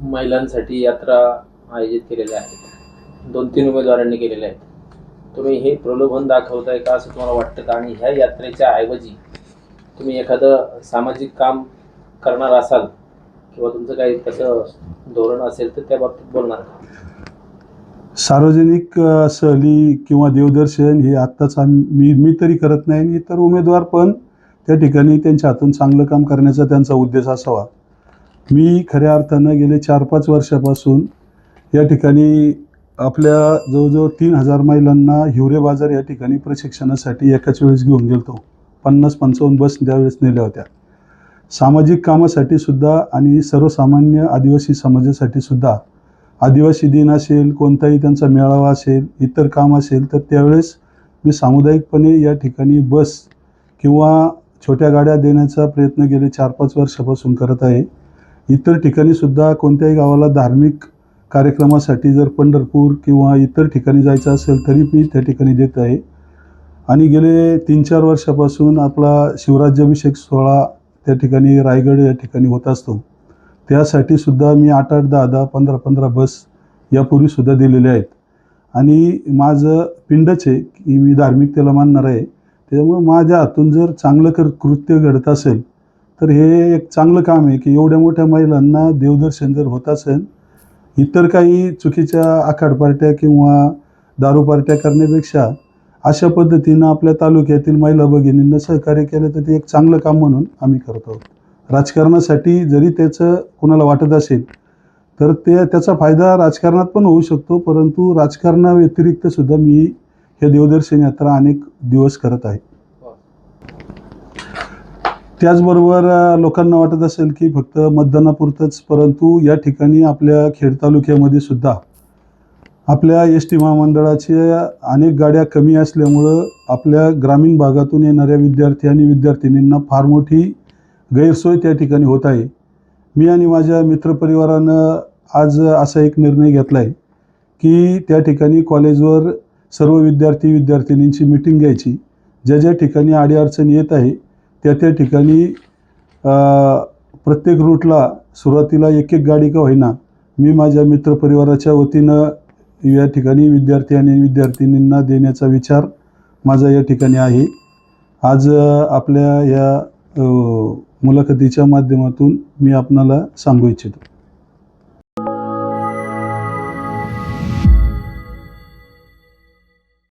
महिलांसाठी यात्रा आयोजित केलेल्या आहेत दोन तीन उमेदवारांनी केलेल्या आहेत. तुम्ही हे प्रलोभन दाखवताय का असं तुम्हाला वाटतं का? आणि ह्या यात्रेच्या ऐवजी तुम्ही एखादं सामाजिक काम करणार असाल किंवा तुमचं काही तसं धोरण असेल तर त्या बाबतीत बोलणार का? सार्वजनिक सहली किंवा देवदर्शन हे आत्ताच मी मी तरी करत नाही आणि इतर उमेदवार पण त्या ठिकाणी त्यांच्या हातून चांगलं काम करण्याचा त्यांचा उद्देश असावा. मी खऱ्या अर्थानं गेले चार पाच वर्षापासून या ठिकाणी आपल्या जवळजवळ तीन हजार महिलांना हिवरे बाजार या ठिकाणी प्रशिक्षणासाठी एकाच वेळेस घेऊन गेलतो. पन्नास पंचावन्न बस त्यावेळेस नेल्या होत्या. सामाजिक कामासाठी सुद्धा आणि सर्वसामान्य आदिवासी समाजासाठी सुद्धा. आदिवासी दिन असेल कोणताही त्यांचा मेळावा असेल इतर काम असेल तर त्यावेळेस मी सामुदायिकपणे या ठिकाणी बस किंवा छोट्या गाड्या देण्याचा प्रयत्न गेले चार पाच वर्षापासून करत आहे. इतर ठिकाणी सुद्धा कोणत्याही गावाला धार्मिक कार्यक्रमासाठी जर पंढरपूर किंवा इतर ठिकाणी जायचं असेल तरी मी त्या ठिकाणी देत आहे. आणि गेले तीन चार वर्षापासून आपला शिवराज्याभिषेक सोहळा त्या ठिकाणी रायगड या ठिकाणी होत असतो. त्यासाठी सुद्धा मी आठ आठ दहा दहा पंधरा पंधरा बस यापूर्वीसुद्धा दिलेल्या आहेत. आणि माझं पिंडच आहे की मी धार्मिकतेला मानणार आहे. त्याच्यामुळं माझ्या हातून जर चांगलं कर कृत्य घडत असेल तर हे एक चांगलं काम आहे की एवढ्या मोठ्या महिलांना देवदर्शन जर होत असेल इतर काही चुकीच्या आखाड पार्ट्या किंवा दारू पार्ट्या करण्यापेक्षा अशा पद्धतीनं आपल्या तालुक्यातील महिला भगिनींना सहकार्य केलं तर ते एक चांगलं काम म्हणून आम्ही करत. आहोत राजकारणासाठी जरी त्याचं कुणाला वाटत असेल तर ते त्याचा फायदा राजकारणात पण होऊ शकतो परंतु राजकारणाव्यतिरिक्त सुद्धा मी हे देवदर्शन यात्रा अनेक दिवस करत आहे. त्याचबरोबर लोकांना वाटत असेल की फक्त मतदानापुरतंच परंतु या ठिकाणी आपल्या खेड तालुक्यामध्ये सुद्धा आपल्या एस टी महामंडळाच्या अनेक गाड्या कमी असल्यामुळं आपल्या ग्रामीण भागातून येणाऱ्या विद्यार्थी आणि विद्यार्थिनींना फार मोठी गैरसोय त्या ठिकाणी होत आहे. मी आणि माझ्या मित्रपरिवारानं आज असा एक निर्णय घेतला आहे की त्या ठिकाणी कॉलेजवर सर्व विद्यार्थी विद्यार्थिनींची मिटिंग घ्यायची. ज्या ज्या ठिकाणी अडीअडचण येत आहे त्या त्या ठिकाणी प्रत्येक रूटला सुरुवातीला एक एक गाडी का होईना मी माझ्या मित्रपरिवाराच्या वतीनं या ठिकाणी विद्यार्थी आणि विद्यार्थिनींना देण्याचा विचार माझा या ठिकाणी आहे. आज आपल्या या मुलाखतीच्या माध्यमातून मी आपणाला सांगू इच्छितो.